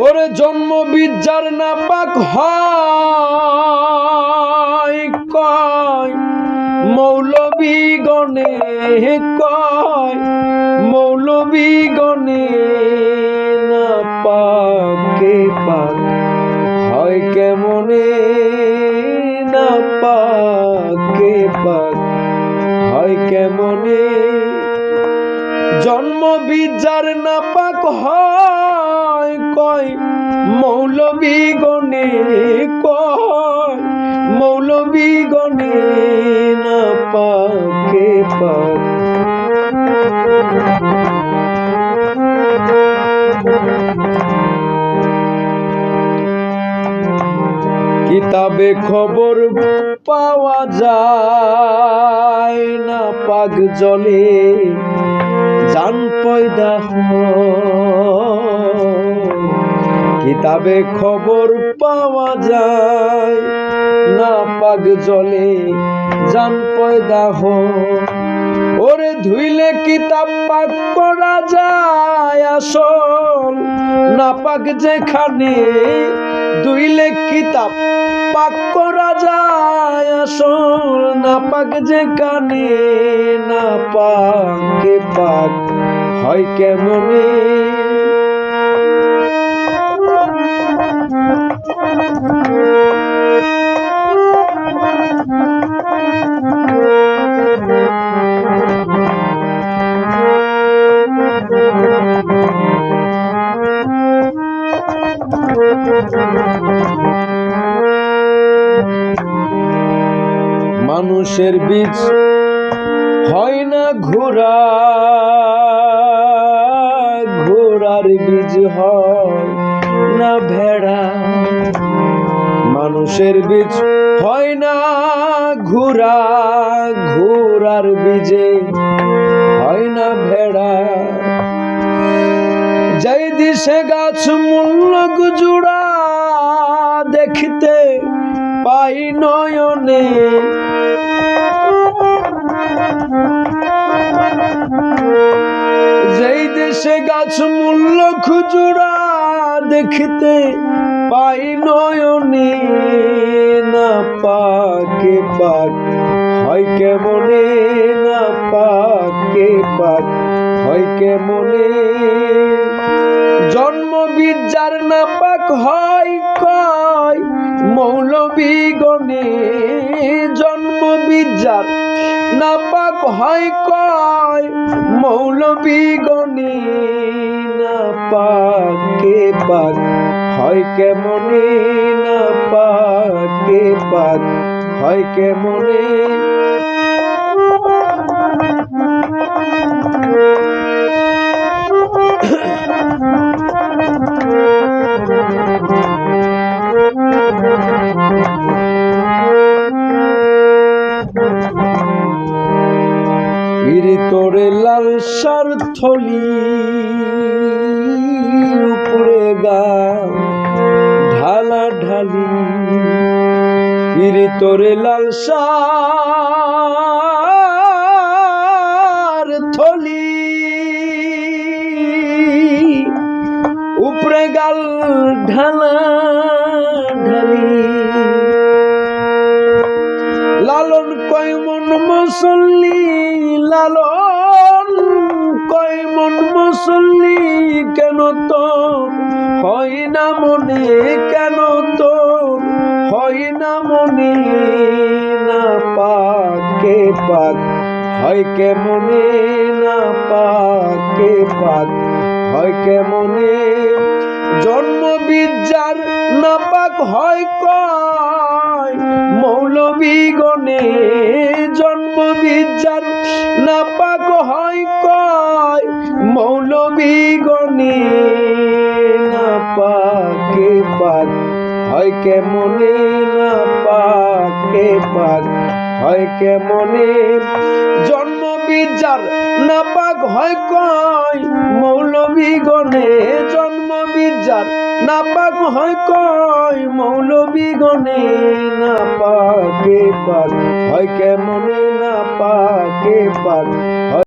ওরে জন্ম বিদ্যার না পাক হয় কয় মৌলবী গণে কয় মৌলবী জন্ম বিজার না পাক হয় কয় মৌলবী গণে কয় মৌলবী গণে না পাকে পাক। কিতাবে খবর পাওয়া যায় না পাক জলে জান পয়দা। কিতাবে খবর পাওয়া যায় না পাক জলে জান পয়দা। ওরে ধুইলে কিতাব পাক করা যায় আসল না পাক যেখানে ধুইলে কিতাব পাক করা যায় না পাক যেখানে না পাকে পাক হয় কেমনে? মানুষের বীজ হয় না ঘোড়া, ঘোড়ার বীজ হয় না ভেড়া। মানুষের বীজ হয় না ঘোড়া, ঘোড়ার বীজে হয় না ভেড়া। যাই দিশে গাছ মূল্য গুজুড়া, দেখতে পাই নয়নে। যেই দেশে গাছ মূল্য খুচুরা দেখতে পাই নয়নে, না পাকে পাক, হয় কেমনে, না পাকে পাক, হয় কেমনে। বিদ্যার নাপাক হয় কয় মৌলবী গণে নাপাকে পাক হয় কেমনে নাপাকে পাক হয় কেমনে তোরে লাল সার থলি উপরে গা, ঢালা ঢালি। পিরি তোরে লাল থলি উপরে গাল ঢালা ঢালি। মুসল্লি লালন, কয় মন মুসল্লি কেন তো হয় না মনে কেন তো হয় না মনে না পাকে পাক। হয় কে মনে না পাকে পাক। হয় কে মনে জন্ম না পাক হয় কয়? মৌলবী বিদ্যার না পাক হয় কয়, মৌলবী গণে না পাকে পাক। হয় কেমনে না পাকে পাক? হয় কেমনে? জন্ম বিদ্যার নাপাক হয় কয়, মৌলবী গণে জন্ম বিদ্যার না পাক হয় কয় মৌলবী গনে না পাকে পাক হয় কেমনে না পাকে পাক